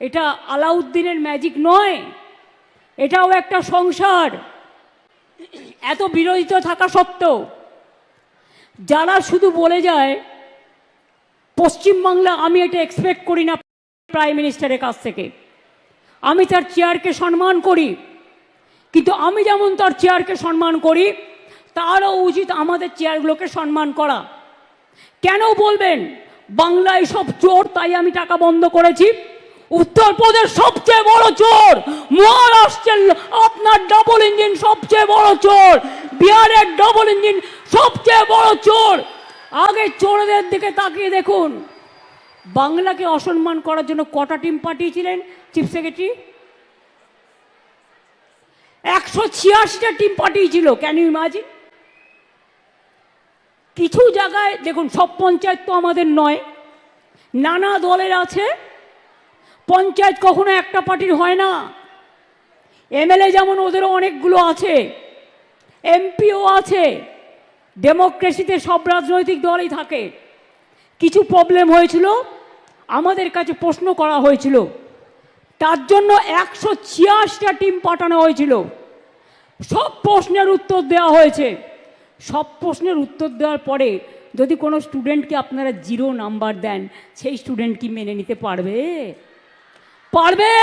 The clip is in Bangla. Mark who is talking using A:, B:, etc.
A: এটা আলাউদ্দিনের ম্যাজিক নয়, এটাও একটা সংসার। এত বিরোধিতা থাকা সত্ত্বেও, যারা শুধু বলে যায় পশ্চিমবাংলা আমি এটা এক্সপেক্ট করি না প্রাইম মিনিস্টারের কাছ থেকে। আমি তার চেয়ারকে সম্মান করি, কিন্তু আমি যেমন তার চেয়ারকে সম্মান করি, তারও উচিত আমাদের চেয়ারগুলোকে সম্মান করা। কেন বলবেন, বাংলায় সব চোর, তাই আমি টাকা বন্ধ করেছি। উত্তরপ্রদেশ সবচেয়ে বড় চোর, মহারাষ্ট্রের আপনার ডবল ইঞ্জিন সবচেয়ে বড় চোর, বিহারের ডবল ইঞ্জিন সবচেয়ে বড় চোর। আগে চোরদের দিকে তাকিয়ে দেখুন। বাংলাকে অসম্মান করার জন্য কটা টিম পাঠিয়েছিলেন চিফ সেক্রেটারি একশো ছিয়াশিটা টিম পাঠিয়েছিল ক্যান ইউ ইমাজিন কিছু জায়গায়, দেখুন, সব পঞ্চায়েত তো আমাদের নয়, নানা দলের আছে পঞ্চায়েত কখনো একটা পার্টির হয় না। এমএলএ যেমন ওদেরও অনেকগুলো আছে, এমপিও আছে, ডেমোক্রেসিতে সব রাজনৈতিক দলই থাকে। কিছু প্রবলেম হয়েছিল, আমাদের কাছে প্রশ্ন করা হয়েছিল। তার জন্য একশো ছিয়াশিটা টিম পাঠানো হয়েছিল। সব প্রশ্নের উত্তর দেওয়া হয়েছে। সব প্রশ্নের উত্তর দেওয়ার পরে যদি কোনো স্টুডেন্টকে আপনারা জিরো নাম্বার দেন, সেই স্টুডেন্ট কি মেনে নিতে পারবে? পারবে?